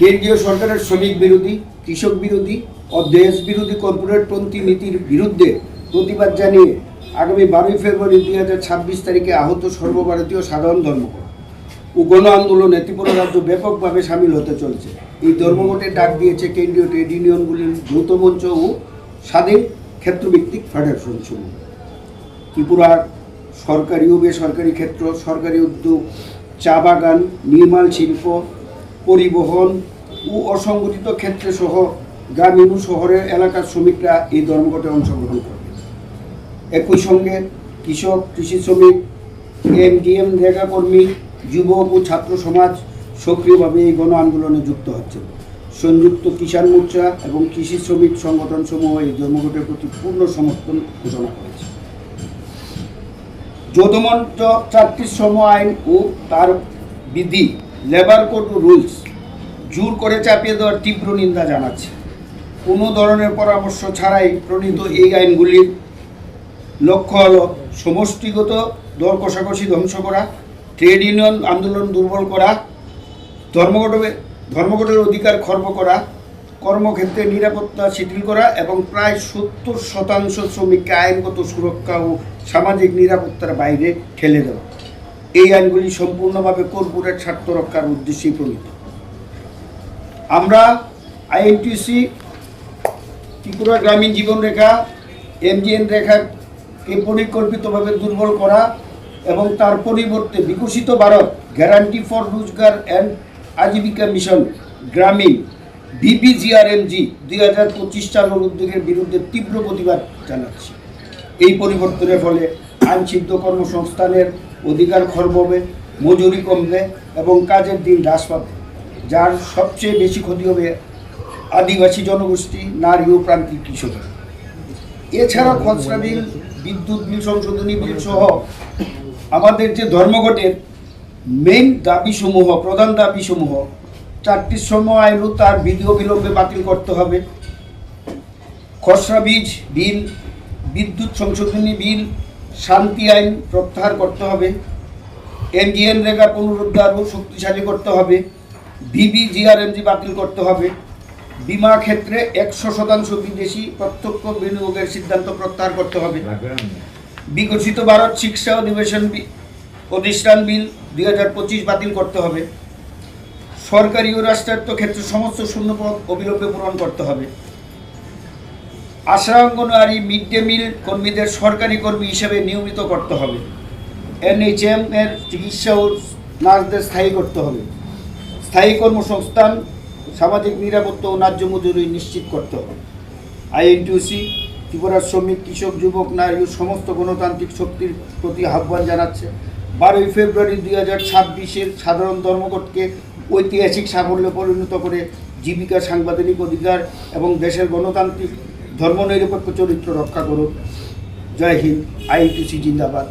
কেন্দ্রীয় সরকারের শ্রমিক বিরোধী, কৃষক বিরোধী ও দেশ বিরোধী কর্পোরেটপন্থী নীতির বিরুদ্ধে প্রতিবাদ জানিয়ে আগামী বারোই ফেব্রুয়ারি দুই হাজার ছাব্বিশ তারিখে আহত সর্বভারতীয় সাধারণ ধর্মঘট। ও গণ আন্দোলনে ত্রিপুরা রাজ্য ব্যাপকভাবে সামিল হতে চলেছে। এই ধর্মঘটের ডাক দিয়েছে কেন্দ্রীয় ট্রেড ইউনিয়নগুলির যৌথ মঞ্চ ও স্বাধীন ক্ষেত্রভিত্তিক ফেডারেশন সমূহ। ত্রিপুরার সরকারি ও বেসরকারি ক্ষেত্র, সরকারি উদ্যোগ, চা বাগান, নির্মাণ শিল্প, পরিবহন ও অসংগঠিত ক্ষেত্রে সহ গ্রামীণ শহরের এলাকার শ্রমিকরা এই ধর্মঘটে অংশগ্রহণ করবে। একই সঙ্গে কৃষক, কৃষি শ্রমিক এমডিএম রেখা কর্মী, যুবক ও ছাত্র সমাজ সক্রিয়ভাবে এই গণ আন্দোলনে যুক্ত হচ্ছে। সংযুক্ত কিষাণ মোর্চা এবং কৃষি শ্রমিক সংগঠন সমূহ এই ধর্মঘটের প্রতি পূর্ণ সমর্থন ঘোষণা করেছে। যৌথমঞ্চ চারটি শ্রম আইন ও তার বিধি লেবার কোড ও রুলস জোর করে চাপিয়ে দেওয়ার তীব্র নিন্দা জানাচ্ছে। কোনো ধরনের পরামর্শ ছাড়াই প্রণীত এই আইনগুলির লক্ষ্য হল সমষ্টিগত দর কষাকষি ধ্বংস করা ট্রেড ইউনিয়ন আন্দোলন দুর্বল করা ধর্মঘটে ধর্মঘটের অধিকার খর্ব করা কর্মক্ষেত্রে নিরাপত্তা শিথিল করা এবং প্রায় সত্তর শতাংশ শ্রমিককে আইনগত সুরক্ষা ও সামাজিক নিরাপত্তার বাইরে ঠেলে দেওয়া। এই আইনগুলি সম্পূর্ণভাবে কর্পোরেট স্বার্থ রক্ষার উদ্দেশ্যেই প্রণীত। আমরা আইএনটিসি, ত্রিপুরা গ্রামীণ জীবনরেখা, এমজিএন রেখাকে পরিকল্পিতভাবে দুর্বল করা এবং তার পরিবর্তে বিকশিত Bharat guarantee for Rozgar and Ajeevika mission Gramin VBGRAMG দুই হাজার পঁচিশ চালুর উদ্যোগের বিরুদ্ধে তীব্র প্রতিবাদ জানাচ্ছি। এই পরিবর্তনের ফলে আইনসিদ্ধ কর্মসংস্থানের অধিকার খর্ব হবে মজুরি কমবে এবং কাজের দিন হ্রাস পাবে, যার সবচেয়ে বেশি ক্ষতি হবে আদিবাসী জনগোষ্ঠী, নারী ও প্রান্তিক কৃষকের। এছাড়া খসড়া বিল, বিদ্যুৎ বিল, সংশোধনী বিল সহ আমাদের যে ধর্মঘটের মেইন দাবিসমূহ, প্রধান দাবিসমূহ চারটি শ্রম আইনও তার বিধি অবিলম্বে বাতিল করতে হবে। খসড়া বীজ বিল বিদ্যুৎ সংশোধনী বিল শান্তি আইন প্রত্যাহার করতে হবে। এনডিএন রেগা পুনরুদ্ধার ও শক্তিশালী করতে হবে। বিবিজিআরএমজি বাতিল করতে হবে। বিমা ক্ষেত্রে একশো শতাংশ বিদেশি প্রত্যক্ষ বিনিয়োগের সিদ্ধান্ত প্রত্যাহার করতে হবে। বিকশিত ভারত শিক্ষা অধিবেশন প্রতিষ্ঠান বিল দুই হাজার পঁচিশ বাতিল করতে হবে। সরকারি ও রাষ্ট্রায়ত্ত ক্ষেত্রে সমস্ত শূন্যপদ অবিলম্বে পূরণ করতে হবে। Asha anganwadi mid day meal কর্মীদের সরকারি কর্মী হিসেবে নিয়মিত করতে হবে। এনএইচএম এর চিকিৎসা ও নার্সদের স্থায়ী করতে হবে। স্থায়ী কর্মসংস্থান, সামাজিক নিরাপত্তা ও ন্যায্য মজুরি নিশ্চিত করতে হবে। আইএনটিউসি, ত্রিপুরার শ্রমিক, কৃষক, যুবক, নারী ও সমস্ত গণতান্ত্রিক শক্তির প্রতি আহ্বান জানাচ্ছে। বারোই ফেব্রুয়ারি দুই হাজার ছাব্বিশের সাধারণ ধর্মঘটকে ঐতিহাসিক সাফল্যে পরিণত করে জীবিকা, সাংবাদিক অধিকার এবং দেশের গণতান্ত্রিক ধর্মনিরপেক্ষ চরিত্র রক্ষা করুক। জয় হিন্দ আইটিসি জিন্দাবাদ।